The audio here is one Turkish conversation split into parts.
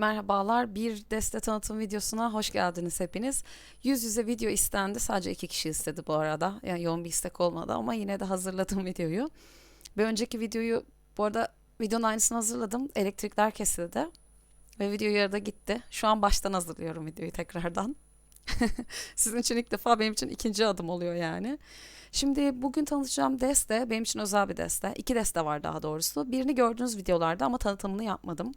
Merhabalar, bir deste tanıtım videosuna hoş geldiniz hepiniz. Yüz yüze video istendi, sadece iki kişi istedi bu arada. Yani yoğun bir istek olmadı ama yine de hazırladım videoyu. Bir önceki videoyu, bu arada videonun aynısını hazırladım. Elektrikler kesildi ve video yarıda gitti. Şu an baştan hazırlıyorum videoyu tekrardan. Sizin için ilk defa, benim için ikinci adım oluyor yani. Şimdi bugün tanıtacağım deste benim için özel bir deste. İki deste var daha doğrusu. Birini gördüğünüz videolarda ama tanıtımını yapmadım.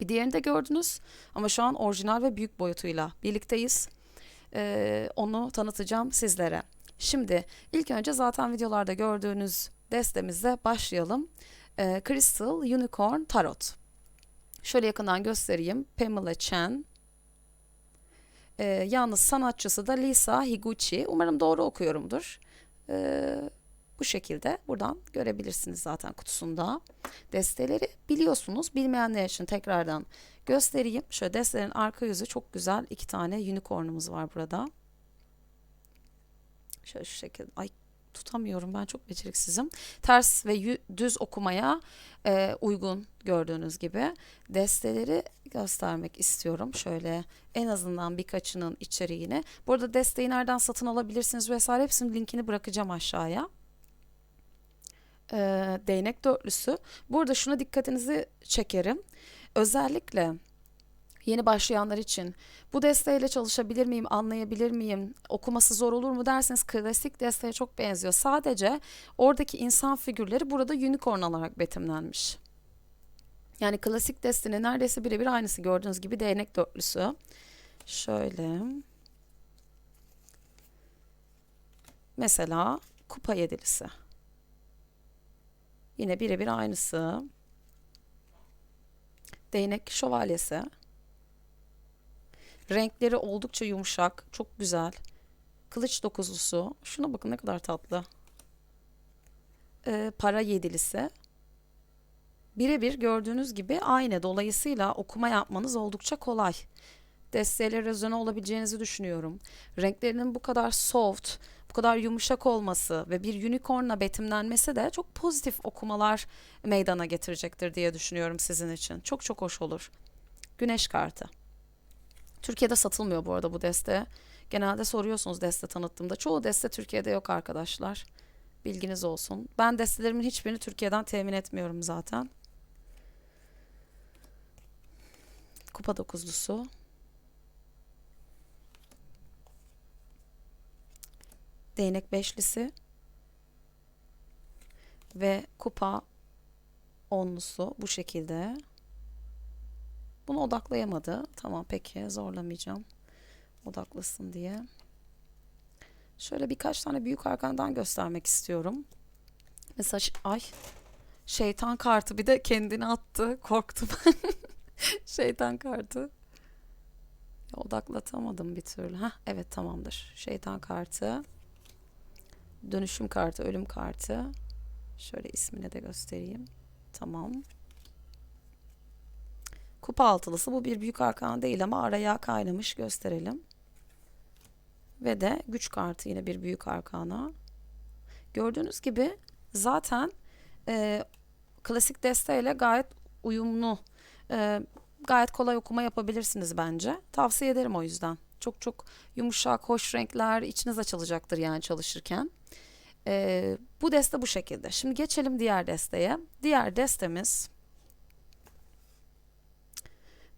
Bir diğerini de gördünüz ama şu an orijinal ve büyük boyutuyla birlikteyiz. Ee, onu tanıtacağım sizlere. Şimdi ilk önce zaten videolarda gördüğünüz destemizle başlayalım. Ee, Crystal Unicorn Tarot. Şöyle yakından göstereyim. Pamela Chen. Ee, yalnız sanatçısı da Lisa Higuchi. Umarım doğru okuyorumdur. Ee, bu şekilde buradan görebilirsiniz zaten kutusunda. Desteleri biliyorsunuz. Bilmeyenler için tekrardan göstereyim. Şöyle destelerin arka yüzü çok güzel. iki tane unicornumuz var burada. Şöyle şu şekilde. Ay tutamıyorum ben çok beceriksizim. Ters ve düz okumaya e, uygun gördüğünüz gibi desteleri göstermek istiyorum. Şöyle en azından birkaçının içeriğini. Burada desteği nereden satın alabilirsiniz vesaire hepsinin linkini bırakacağım aşağıya e, değnek dörtlüsü. Burada şuna dikkatinizi çekerim. Özellikle yeni başlayanlar için bu desteğiyle çalışabilir miyim, anlayabilir miyim, okuması zor olur mu derseniz klasik desteğe çok benziyor. Sadece oradaki insan figürleri burada unicorn olarak betimlenmiş. Yani klasik destenin neredeyse birebir aynısı gördüğünüz gibi değnek dörtlüsü. Şöyle. Mesela kupa yedilisi. Yine birebir aynısı. Değnek şövalyesi. Renkleri oldukça yumuşak, çok güzel. Kılıç dokuzlusu. Şuna bakın ne kadar tatlı. Ee, para yedilisi. Birebir gördüğünüz gibi aynı. Dolayısıyla okuma yapmanız oldukça kolay. Desteğiyle rezone olabileceğinizi düşünüyorum. Renklerinin bu kadar soft, bu kadar yumuşak olması ve bir unicornla betimlenmesi de çok pozitif okumalar meydana getirecektir diye düşünüyorum sizin için. Çok çok hoş olur. Güneş kartı. Türkiye'de satılmıyor bu arada bu deste. Genelde soruyorsunuz deste tanıttığımda. Çoğu deste Türkiye'de yok arkadaşlar. Bilginiz olsun. Ben destelerimin hiçbirini Türkiye'den temin etmiyorum zaten. Kupa dokuzlusu. Değnek beşlisi ve kupa onlusu bu şekilde. Bunu odaklayamadı. Tamam peki zorlamayacağım. Odaklasın diye. Şöyle birkaç tane büyük arkandan göstermek istiyorum. Mesela ay şeytan kartı bir de kendini attı. Korktum. şeytan kartı. Odaklatamadım bir türlü. Heh, evet tamamdır. Şeytan kartı dönüşüm kartı, ölüm kartı. Şöyle ismini de göstereyim. Tamam. Kupa altılısı bu bir büyük arkan değil ama araya kaynamış gösterelim. Ve de güç kartı yine bir büyük arkana. Gördüğünüz gibi zaten e, klasik desteğiyle gayet uyumlu. E, gayet kolay okuma yapabilirsiniz bence. Tavsiye ederim o yüzden. Çok çok yumuşak, hoş renkler içiniz açılacaktır yani çalışırken. Ee, bu deste bu şekilde. Şimdi geçelim diğer desteye. Diğer destemiz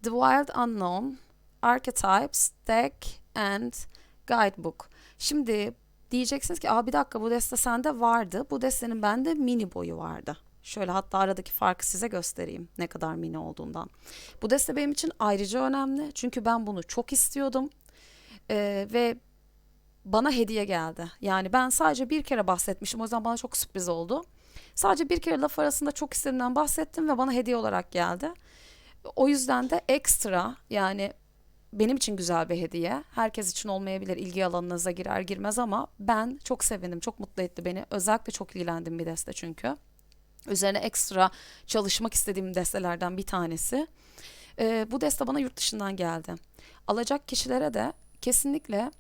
The Wild Unknown Archetypes Deck and Guidebook. Şimdi diyeceksiniz ki Aa, bir dakika bu deste sende vardı. Bu destenin bende mini boyu vardı. Şöyle hatta aradaki farkı size göstereyim ne kadar mini olduğundan. Bu deste benim için ayrıca önemli. Çünkü ben bunu çok istiyordum. Ee, ve bana hediye geldi. Yani ben sadece bir kere bahsetmişim. O yüzden bana çok sürpriz oldu. Sadece bir kere laf arasında çok istediğimden bahsettim ve bana hediye olarak geldi. O yüzden de ekstra yani benim için güzel bir hediye. Herkes için olmayabilir ilgi alanınıza girer girmez ama ben çok sevindim. Çok mutlu etti beni. Özellikle çok ilgilendim bir deste çünkü. Üzerine ekstra çalışmak istediğim destelerden bir tanesi. Ee, bu deste bana yurt dışından geldi. Alacak kişilere de kesinlikle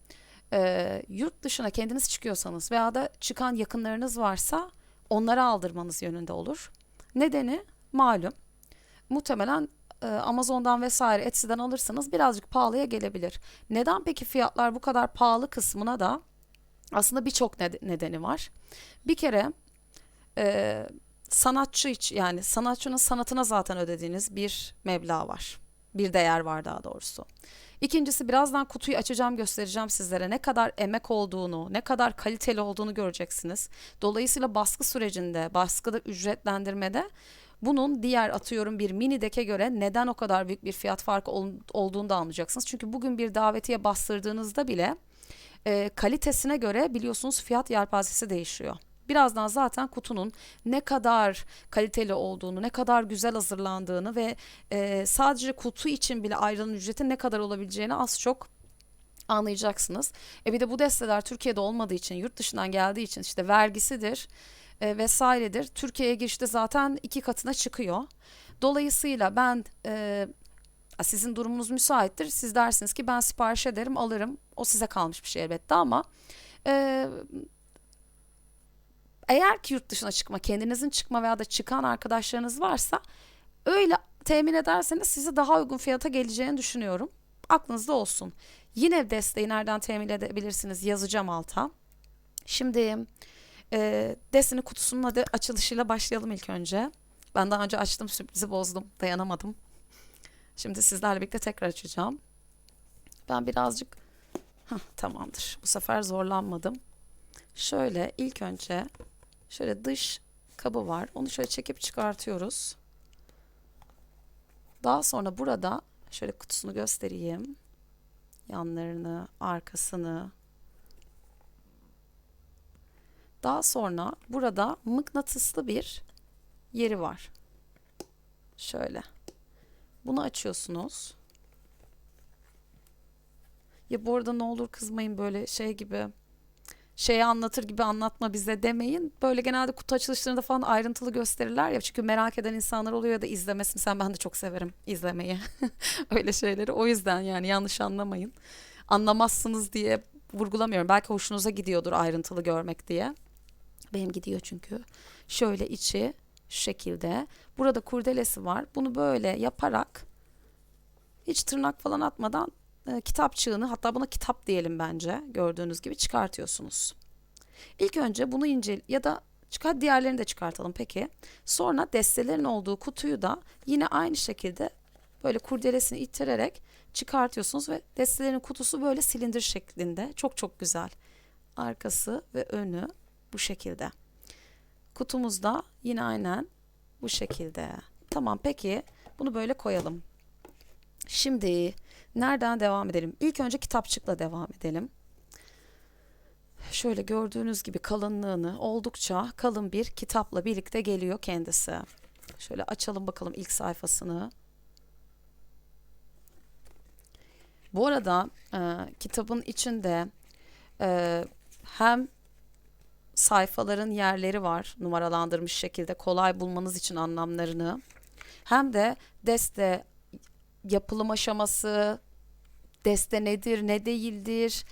e, yurt dışına kendiniz çıkıyorsanız veya da çıkan yakınlarınız varsa onlara aldırmanız yönünde olur. Nedeni malum. Muhtemelen e, Amazon'dan vesaire Etsy'den alırsanız birazcık pahalıya gelebilir. Neden peki fiyatlar bu kadar pahalı kısmına da aslında birçok ned- nedeni var. Bir kere e, sanatçı için yani sanatçının sanatına zaten ödediğiniz bir meblağ var. Bir değer var daha doğrusu. İkincisi birazdan kutuyu açacağım göstereceğim sizlere ne kadar emek olduğunu, ne kadar kaliteli olduğunu göreceksiniz. Dolayısıyla baskı sürecinde, baskıda ücretlendirmede bunun diğer atıyorum bir mini deke göre neden o kadar büyük bir fiyat farkı ol, olduğunu da anlayacaksınız. Çünkü bugün bir davetiye bastırdığınızda bile e, kalitesine göre biliyorsunuz fiyat yelpazesi değişiyor. Birazdan zaten kutunun ne kadar kaliteli olduğunu, ne kadar güzel hazırlandığını ve e, sadece kutu için bile ayrılan ücretin ne kadar olabileceğini az çok anlayacaksınız. E bir de bu desteler Türkiye'de olmadığı için, yurt dışından geldiği için işte vergisidir e, vesairedir. Türkiye'ye girişte zaten iki katına çıkıyor. Dolayısıyla ben e, sizin durumunuz müsaittir. Siz dersiniz ki ben sipariş ederim, alırım. O size kalmış bir şey elbette ama e, eğer ki yurt dışına çıkma, kendinizin çıkma veya da çıkan arkadaşlarınız varsa öyle temin ederseniz size daha uygun fiyata geleceğini düşünüyorum. Aklınızda olsun. Yine desteği nereden temin edebilirsiniz yazacağım alta. Şimdi e, Destiny kutusunun adı açılışıyla başlayalım ilk önce. Ben daha önce açtım sürprizi bozdum dayanamadım. Şimdi sizlerle birlikte tekrar açacağım. Ben birazcık Heh, tamamdır. Bu sefer zorlanmadım. Şöyle ilk önce şöyle dış kabı var. Onu şöyle çekip çıkartıyoruz. Daha sonra burada şöyle kutusunu göstereyim. Yanlarını, arkasını. Daha sonra burada mıknatıslı bir yeri var. Şöyle. Bunu açıyorsunuz. Ya bu arada ne olur kızmayın böyle şey gibi şeyi anlatır gibi anlatma bize demeyin. Böyle genelde kutu açılışlarında falan ayrıntılı gösterirler ya. Çünkü merak eden insanlar oluyor ya da izlemesini. Sen ben de çok severim izlemeyi. Öyle şeyleri. O yüzden yani yanlış anlamayın. Anlamazsınız diye vurgulamıyorum. Belki hoşunuza gidiyordur ayrıntılı görmek diye. Benim gidiyor çünkü. Şöyle içi şu şekilde. Burada kurdelesi var. Bunu böyle yaparak hiç tırnak falan atmadan e, kitapçığını hatta buna kitap diyelim bence gördüğünüz gibi çıkartıyorsunuz. İlk önce bunu incel ya da çıkar diğerlerini de çıkartalım peki. Sonra destelerin olduğu kutuyu da yine aynı şekilde böyle kurdelesini ittirerek çıkartıyorsunuz ve destelerin kutusu böyle silindir şeklinde. Çok çok güzel. Arkası ve önü bu şekilde. Kutumuz da yine aynen bu şekilde. Tamam peki bunu böyle koyalım. Şimdi nereden devam edelim? İlk önce kitapçıkla devam edelim. Şöyle gördüğünüz gibi kalınlığını oldukça kalın bir kitapla birlikte geliyor kendisi. Şöyle açalım bakalım ilk sayfasını. Bu arada e, kitabın içinde e, hem sayfaların yerleri var numaralandırmış şekilde kolay bulmanız için anlamlarını hem de deste yapılım aşaması, deste nedir, ne değildir,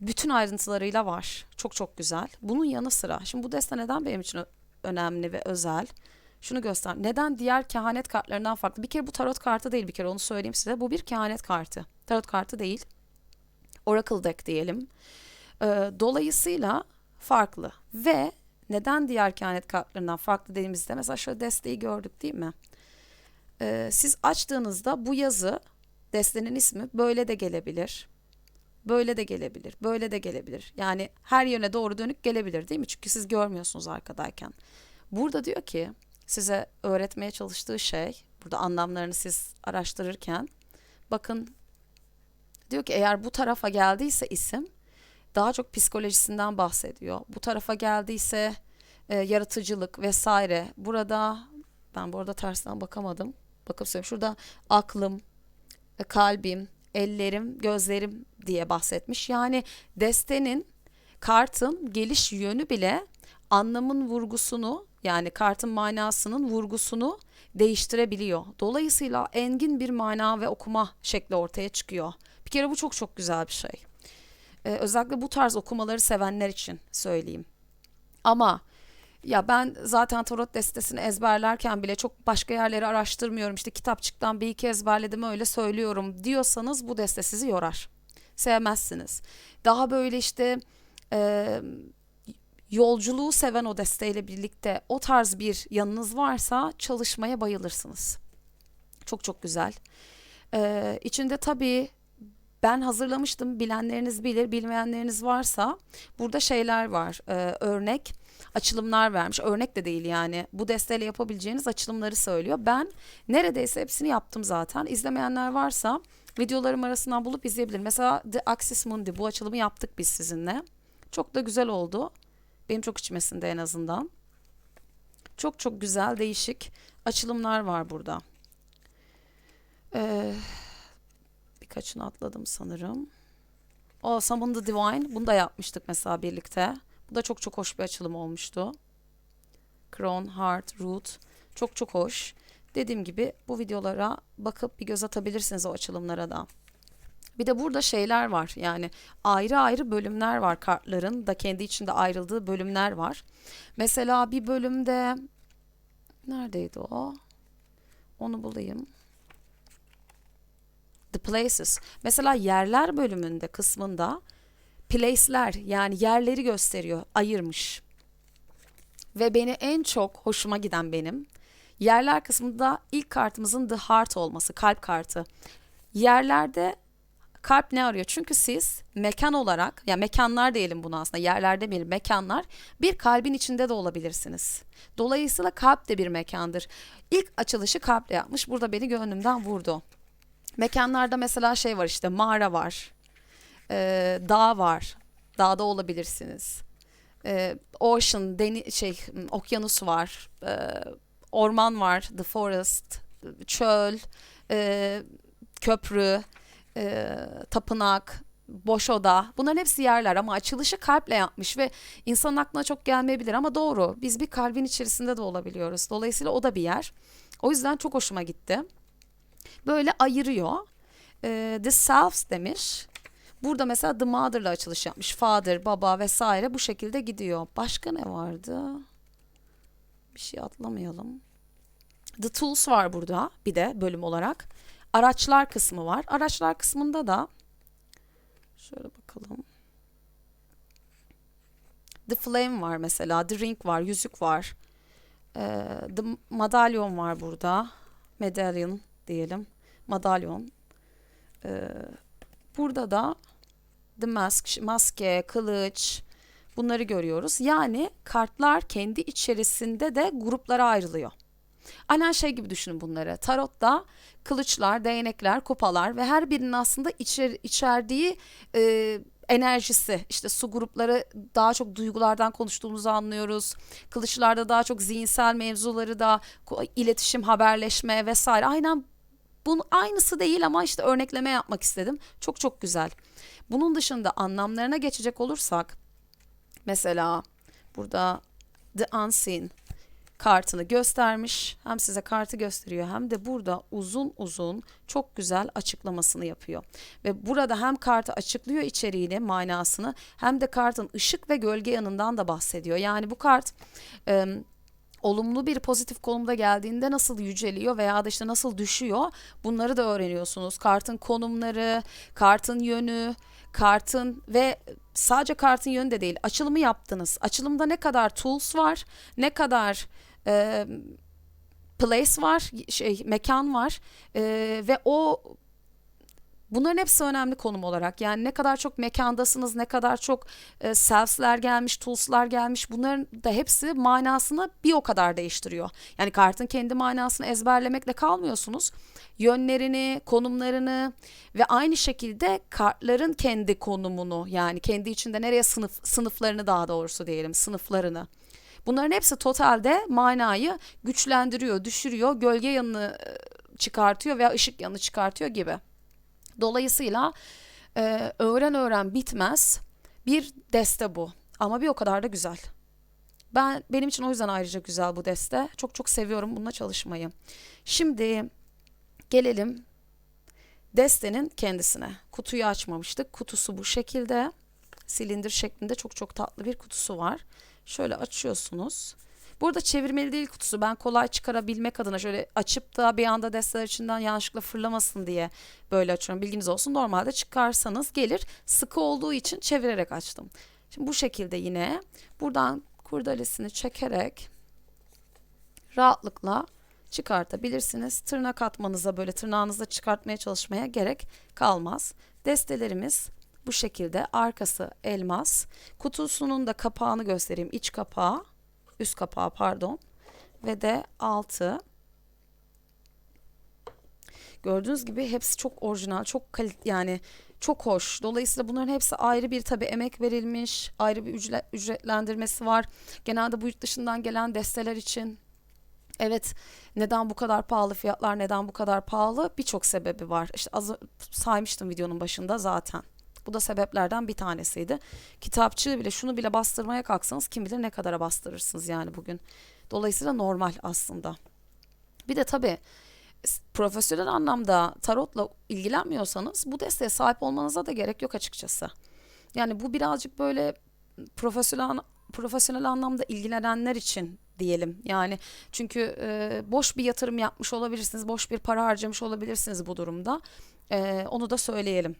bütün ayrıntılarıyla var. Çok çok güzel. Bunun yanı sıra, şimdi bu deste neden benim için önemli ve özel? Şunu göster. Neden diğer kehanet kartlarından farklı? Bir kere bu tarot kartı değil bir kere onu söyleyeyim size. Bu bir kehanet kartı. Tarot kartı değil. Oracle deck diyelim. Ee, dolayısıyla farklı. Ve neden diğer kehanet kartlarından farklı dediğimizde mesela şöyle desteği gördük değil mi? Ee, siz açtığınızda bu yazı destenin ismi böyle de gelebilir. Böyle de gelebilir. Böyle de gelebilir. Yani her yöne doğru dönük gelebilir değil mi? Çünkü siz görmüyorsunuz arkadayken. Burada diyor ki size öğretmeye çalıştığı şey burada anlamlarını siz araştırırken bakın diyor ki eğer bu tarafa geldiyse isim daha çok psikolojisinden bahsediyor. Bu tarafa geldiyse e, yaratıcılık vesaire. Burada ben bu arada tersten bakamadım. Bakıp söyleyeyim. Şurada aklım, e, kalbim, ellerim, gözlerim diye bahsetmiş. Yani destenin kartın geliş yönü bile anlamın vurgusunu yani kartın manasının vurgusunu değiştirebiliyor. Dolayısıyla engin bir mana ve okuma şekli ortaya çıkıyor. Bir kere bu çok çok güzel bir şey. Ee, özellikle bu tarz okumaları sevenler için söyleyeyim. Ama ya ben zaten tarot destesini ezberlerken bile çok başka yerleri araştırmıyorum. İşte kitapçıktan bir iki ezberledim öyle söylüyorum diyorsanız bu deste sizi yorar. Sevmezsiniz. Daha böyle işte e, yolculuğu seven o desteyle birlikte o tarz bir yanınız varsa çalışmaya bayılırsınız. Çok çok güzel. Ee, içinde tabii ben hazırlamıştım. Bilenleriniz bilir, bilmeyenleriniz varsa burada şeyler var. Ee, örnek açılımlar vermiş. Örnek de değil yani. Bu desteyle yapabileceğiniz açılımları söylüyor. Ben neredeyse hepsini yaptım zaten. İzlemeyenler varsa videolarım arasından bulup izleyebilir. Mesela The Axis Mundi bu açılımı yaptık biz sizinle. Çok da güzel oldu. Benim çok içmesinde en azından. Çok çok güzel, değişik açılımlar var burada. Ee, birkaçını atladım sanırım. O Summon the Divine. Bunu da yapmıştık mesela birlikte. Bu da çok çok hoş bir açılım olmuştu. Crown, Heart, Root. Çok çok hoş. Dediğim gibi bu videolara bakıp bir göz atabilirsiniz o açılımlara da. Bir de burada şeyler var. Yani ayrı ayrı bölümler var kartların da kendi içinde ayrıldığı bölümler var. Mesela bir bölümde neredeydi o? Onu bulayım. The Places. Mesela yerler bölümünde kısmında place'ler yani yerleri gösteriyor, ayırmış. Ve beni en çok hoşuma giden benim yerler kısmında ilk kartımızın The Heart olması, kalp kartı. Yerlerde kalp ne arıyor? Çünkü siz mekan olarak, ya mekanlar diyelim bunu aslında, yerlerde bir mekanlar, bir kalbin içinde de olabilirsiniz. Dolayısıyla kalp de bir mekandır. İlk açılışı kalple yapmış. Burada beni gönlümden vurdu. Mekanlarda mesela şey var işte mağara var, e, dağ var, dağda olabilirsiniz. E, ocean, deni şey, okyanus var, e, orman var, the forest, çöl, e, köprü, e, tapınak, boş oda bunların hepsi yerler ama açılışı kalple yapmış ve insanın aklına çok gelmeyebilir ama doğru biz bir kalbin içerisinde de olabiliyoruz. Dolayısıyla o da bir yer. O yüzden çok hoşuma gitti. Böyle ayırıyor. E, the selves demiş. Burada mesela the mother'la açılış yapmış. Father, baba vesaire bu şekilde gidiyor. Başka ne vardı? Bir şey atlamayalım. The Tools var burada bir de bölüm olarak. Araçlar kısmı var. Araçlar kısmında da şöyle bakalım. The Flame var mesela. The Ring var. Yüzük var. Ee, the Madalyon var burada. Medallion diyelim. Madalyon. Ee, burada da The Mask, maske, kılıç bunları görüyoruz. Yani kartlar kendi içerisinde de gruplara ayrılıyor. Aynen şey gibi düşünün bunları. Tarotta kılıçlar, değnekler, kupalar ve her birinin aslında içer, içerdiği e, enerjisi işte su grupları daha çok duygulardan konuştuğumuzu anlıyoruz. Kılıçlarda daha çok zihinsel mevzuları da iletişim, haberleşme vesaire. Aynen bunun aynısı değil ama işte örnekleme yapmak istedim. Çok çok güzel. Bunun dışında anlamlarına geçecek olursak mesela burada The Unseen kartını göstermiş. Hem size kartı gösteriyor hem de burada uzun uzun çok güzel açıklamasını yapıyor. Ve burada hem kartı açıklıyor içeriğini, manasını hem de kartın ışık ve gölge yanından da bahsediyor. Yani bu kart e, olumlu bir pozitif konumda geldiğinde nasıl yüceliyor veya da işte nasıl düşüyor bunları da öğreniyorsunuz. Kartın konumları, kartın yönü, kartın ve sadece kartın yönü de değil açılımı yaptınız. Açılımda ne kadar tools var, ne kadar e, place var, şey mekan var e, ve o Bunların hepsi önemli konum olarak. Yani ne kadar çok mekandasınız, ne kadar çok e, selfs'ler gelmiş, tools'lar gelmiş. Bunların da hepsi manasını bir o kadar değiştiriyor. Yani kartın kendi manasını ezberlemekle kalmıyorsunuz. Yönlerini, konumlarını ve aynı şekilde kartların kendi konumunu yani kendi içinde nereye sınıf sınıflarını daha doğrusu diyelim, sınıflarını Bunların hepsi totalde manayı güçlendiriyor, düşürüyor, gölge yanını çıkartıyor veya ışık yanını çıkartıyor gibi. Dolayısıyla e, öğren öğren bitmez bir deste bu. Ama bir o kadar da güzel. Ben benim için o yüzden ayrıca güzel bu deste. Çok çok seviyorum bununla çalışmayı. Şimdi gelelim destenin kendisine. Kutuyu açmamıştık. Kutusu bu şekilde. Silindir şeklinde çok çok tatlı bir kutusu var. Şöyle açıyorsunuz Burada çevirmeli değil kutusu. Ben kolay çıkarabilmek adına şöyle açıp da bir anda desteler içinden yanlışlıkla fırlamasın diye böyle açıyorum. Bilginiz olsun. Normalde çıkarsanız gelir. Sıkı olduğu için çevirerek açtım. Şimdi bu şekilde yine buradan kurdalesini çekerek rahatlıkla çıkartabilirsiniz. Tırnak atmanıza böyle tırnağınızla çıkartmaya çalışmaya gerek kalmaz. Destelerimiz bu şekilde arkası elmas. Kutusunun da kapağını göstereyim. İç kapağı, üst kapağı pardon ve de altı. Gördüğünüz gibi hepsi çok orijinal, çok kalit yani çok hoş. Dolayısıyla bunların hepsi ayrı bir tabi emek verilmiş, ayrı bir ücret, ücretlendirmesi var. Genelde bu yurt dışından gelen desteler için Evet, neden bu kadar pahalı fiyatlar, neden bu kadar pahalı? Birçok sebebi var. İşte az saymıştım videonun başında zaten. Bu da sebeplerden bir tanesiydi. Kitapçığı bile şunu bile bastırmaya kalksanız kim bilir ne kadara bastırırsınız yani bugün. Dolayısıyla normal aslında. Bir de tabii profesyonel anlamda tarotla ilgilenmiyorsanız bu desteğe sahip olmanıza da gerek yok açıkçası. Yani bu birazcık böyle profesyonel profesyonel anlamda ilgilenenler için diyelim. Yani çünkü e, boş bir yatırım yapmış olabilirsiniz, boş bir para harcamış olabilirsiniz bu durumda. E, onu da söyleyelim.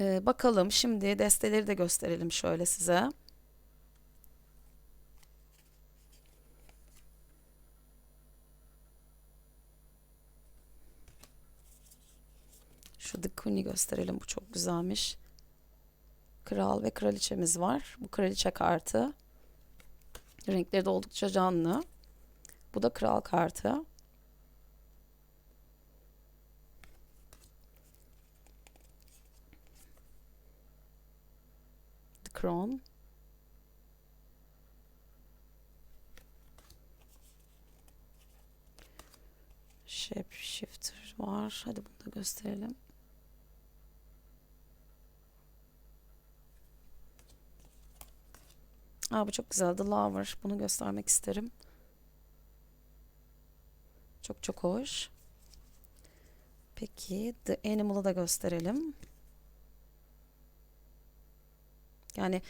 E, bakalım şimdi desteleri de gösterelim şöyle size. Şu The gösterelim. Bu çok güzelmiş. Kral ve kraliçemiz var. Bu kraliçe kartı. Renkleri de oldukça canlı. Bu da kral kartı. Crown. Shape Shifter var. Hadi bunu da gösterelim. Aa, bu çok güzel. The Lover. Bunu göstermek isterim. Çok çok hoş. Peki The Animal'ı da gösterelim. Yani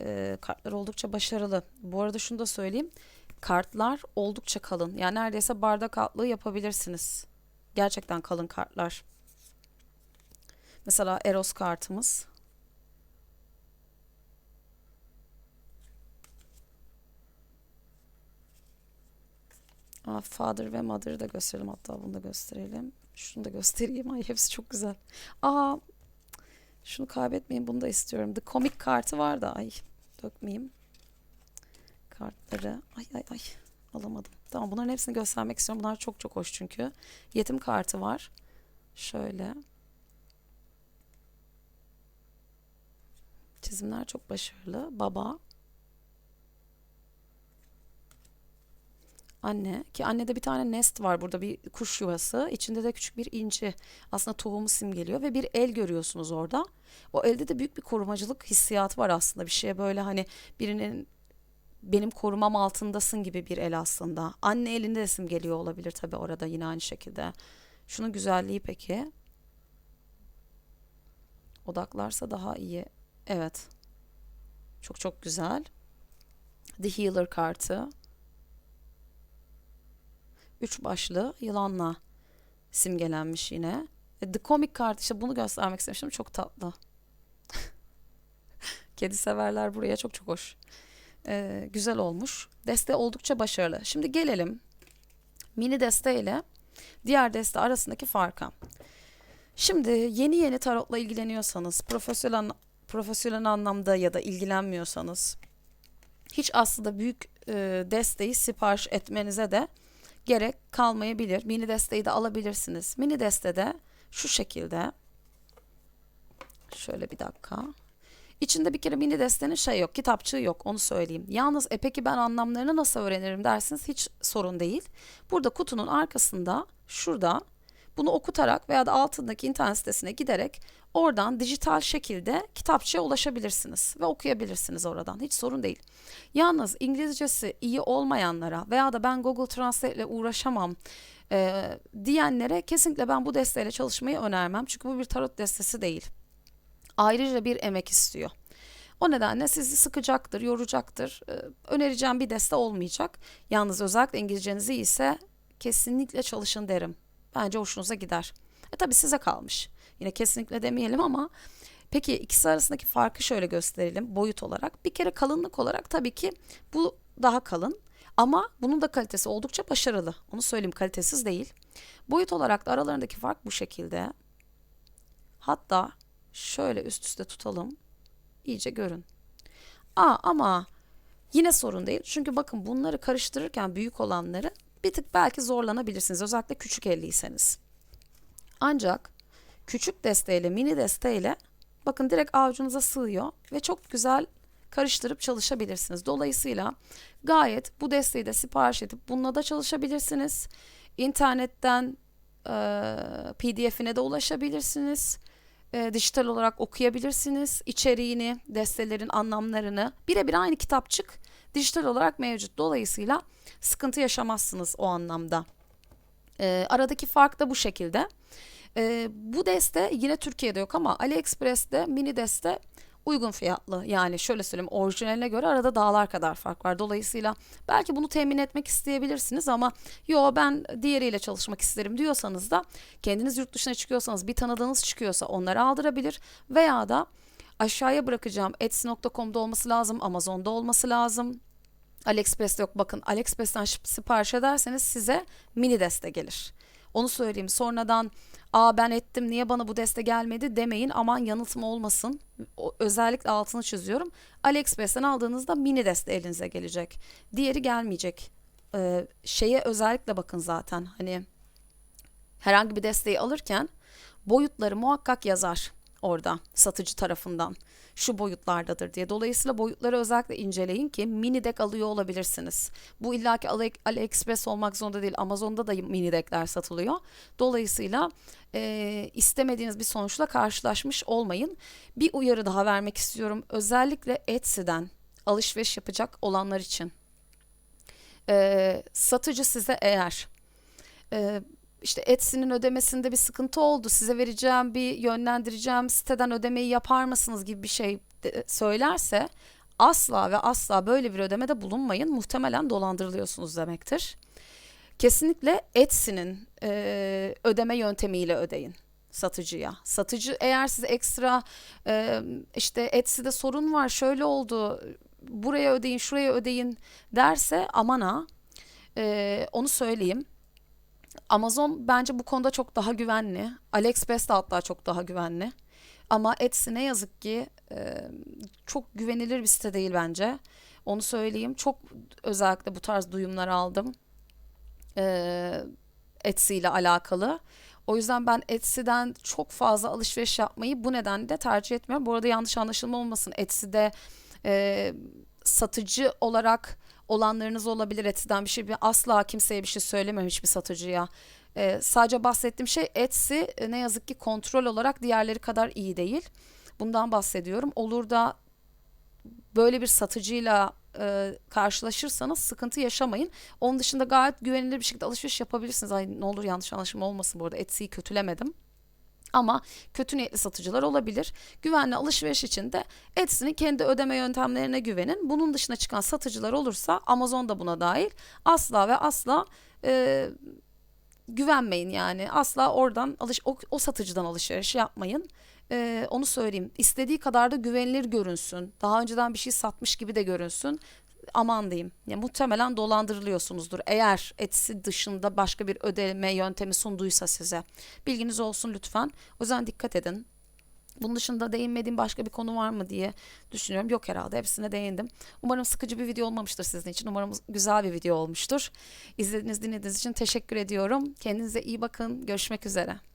e, kartlar oldukça başarılı. Bu arada şunu da söyleyeyim. Kartlar oldukça kalın. Yani neredeyse bardak altlığı yapabilirsiniz. Gerçekten kalın kartlar. Mesela Eros kartımız. Aa, father ve mother'ı da gösterelim. Hatta bunu da gösterelim. Şunu da göstereyim. Ay hepsi çok güzel. Aa şunu kaybetmeyin. Bunu da istiyorum. The Comic kartı var da. Ay dökmeyeyim. Kartları. Ay ay ay. Alamadım. Tamam bunların hepsini göstermek istiyorum. Bunlar çok çok hoş çünkü. Yetim kartı var. Şöyle. Çizimler çok başarılı. Baba. Anne ki annede bir tane nest var burada bir kuş yuvası içinde de küçük bir inci aslında tohumu simgeliyor ve bir el görüyorsunuz orada. O elde de büyük bir korumacılık hissiyatı var aslında bir şeye böyle hani birinin benim korumam altındasın gibi bir el aslında. Anne elinde de simgeliyor olabilir tabi orada yine aynı şekilde. Şunun güzelliği peki. Odaklarsa daha iyi. Evet. Çok çok güzel. The Healer kartı. Üç başlı yılanla simgelenmiş yine. E, The Comic kart işte bunu göstermek istemiştim. Çok tatlı. Kedi severler buraya çok çok hoş. Ee, güzel olmuş. Deste oldukça başarılı. Şimdi gelelim mini deste ile diğer deste arasındaki farka. Şimdi yeni yeni tarotla ilgileniyorsanız, profesyonel profesyonel anlamda ya da ilgilenmiyorsanız hiç aslında büyük e, desteği sipariş etmenize de gerek kalmayabilir. Mini desteği de alabilirsiniz. Mini destede şu şekilde şöyle bir dakika. İçinde bir kere mini destenin şey yok, kitapçığı yok onu söyleyeyim. Yalnız e peki ben anlamlarını nasıl öğrenirim dersiniz hiç sorun değil. Burada kutunun arkasında şurada bunu okutarak veya da altındaki internet sitesine giderek oradan dijital şekilde kitapçıya ulaşabilirsiniz ve okuyabilirsiniz oradan. Hiç sorun değil. Yalnız İngilizcesi iyi olmayanlara veya da ben Google Translate ile uğraşamam e, diyenlere kesinlikle ben bu desteğiyle çalışmayı önermem. Çünkü bu bir tarot destesi değil. Ayrıca bir emek istiyor. O nedenle sizi sıkacaktır, yoracaktır. Ee, önereceğim bir deste olmayacak. Yalnız özellikle İngilizceniz iyiyse kesinlikle çalışın derim. Bence hoşunuza gider. E tabii size kalmış. Yine kesinlikle demeyelim ama peki ikisi arasındaki farkı şöyle gösterelim boyut olarak. Bir kere kalınlık olarak tabii ki bu daha kalın ama bunun da kalitesi oldukça başarılı. Onu söyleyeyim kalitesiz değil. Boyut olarak da aralarındaki fark bu şekilde. Hatta şöyle üst üste tutalım. İyice görün. Aa ama yine sorun değil. Çünkü bakın bunları karıştırırken büyük olanları bir tık belki zorlanabilirsiniz. Özellikle küçük elliyseniz. Ancak küçük desteğiyle mini desteğiyle bakın direkt avucunuza sığıyor ve çok güzel karıştırıp çalışabilirsiniz. Dolayısıyla gayet bu desteği de sipariş edip bununla da çalışabilirsiniz. İnternetten e, PDF'ine de ulaşabilirsiniz. E, dijital olarak okuyabilirsiniz. İçeriğini, destelerin anlamlarını birebir aynı kitapçık dijital olarak mevcut. Dolayısıyla sıkıntı yaşamazsınız o anlamda. E, aradaki fark da bu şekilde. E, bu deste yine Türkiye'de yok ama AliExpress'te mini deste uygun fiyatlı. Yani şöyle söyleyeyim orijinaline göre arada dağlar kadar fark var. Dolayısıyla belki bunu temin etmek isteyebilirsiniz ama yo ben diğeriyle çalışmak isterim diyorsanız da kendiniz yurt dışına çıkıyorsanız bir tanıdığınız çıkıyorsa onları aldırabilir veya da aşağıya bırakacağım etsy.com'da olması lazım, Amazon'da olması lazım. AliExpress'te yok. Bakın AliExpress'ten sipariş ederseniz size mini deste gelir. Onu söyleyeyim. Sonradan aa ben ettim niye bana bu deste gelmedi demeyin. Aman yanıltma olmasın. O, özellikle altını çiziyorum. AliExpress'ten aldığınızda mini deste elinize gelecek. Diğeri gelmeyecek. Ee, şeye özellikle bakın zaten. Hani herhangi bir desteği alırken boyutları muhakkak yazar orada satıcı tarafından şu boyutlardadır diye. Dolayısıyla boyutları özellikle inceleyin ki mini deck alıyor olabilirsiniz. Bu illaki Ali, AliExpress olmak zorunda değil. Amazon'da da mini deckler satılıyor. Dolayısıyla e, istemediğiniz bir sonuçla karşılaşmış olmayın. Bir uyarı daha vermek istiyorum. Özellikle Etsy'den alışveriş yapacak olanlar için. E, satıcı size eğer e, işte Etsy'nin ödemesinde bir sıkıntı oldu. Size vereceğim bir yönlendireceğim siteden ödemeyi yapar mısınız gibi bir şey de, söylerse asla ve asla böyle bir ödemede bulunmayın. Muhtemelen dolandırılıyorsunuz demektir. Kesinlikle Etsy'nin e, ödeme yöntemiyle ödeyin satıcıya. Satıcı eğer size ekstra e, işte Etsy'de sorun var şöyle oldu buraya ödeyin şuraya ödeyin derse aman ha e, onu söyleyeyim. Amazon bence bu konuda çok daha güvenli. AliExpress de hatta çok daha güvenli. Ama Etsy ne yazık ki e, çok güvenilir bir site değil bence. Onu söyleyeyim. Çok özellikle bu tarz duyumlar aldım. E, Etsy ile alakalı. O yüzden ben Etsy'den çok fazla alışveriş yapmayı bu nedenle tercih etmiyorum. Bu arada yanlış anlaşılma olmasın. Etsy'de e, satıcı olarak olanlarınız olabilir Etsy'den bir şey. Asla kimseye bir şey söylemem hiçbir satıcıya. Ee, sadece bahsettiğim şey Etsy e, ne yazık ki kontrol olarak diğerleri kadar iyi değil. Bundan bahsediyorum. Olur da böyle bir satıcıyla e, karşılaşırsanız sıkıntı yaşamayın. Onun dışında gayet güvenilir bir şekilde alışveriş yapabilirsiniz. Ay ne olur yanlış anlaşılma olmasın bu arada Etsy'yi kötülemedim. Ama kötü niyetli satıcılar olabilir. Güvenli alışveriş için de Etsy'nin kendi ödeme yöntemlerine güvenin. Bunun dışına çıkan satıcılar olursa Amazon da buna dahil. Asla ve asla e, güvenmeyin yani. Asla oradan alış o, o satıcıdan alışveriş yapmayın. Ee, onu söyleyeyim. İstediği kadar da güvenilir görünsün. Daha önceden bir şey satmış gibi de görünsün aman diyeyim. Ya muhtemelen dolandırılıyorsunuzdur. Eğer Etsy dışında başka bir ödeme yöntemi sunduysa size. Bilginiz olsun lütfen. O yüzden dikkat edin. Bunun dışında değinmediğim başka bir konu var mı diye düşünüyorum. Yok herhalde hepsine değindim. Umarım sıkıcı bir video olmamıştır sizin için. Umarım güzel bir video olmuştur. İzlediğiniz dinlediğiniz için teşekkür ediyorum. Kendinize iyi bakın. Görüşmek üzere.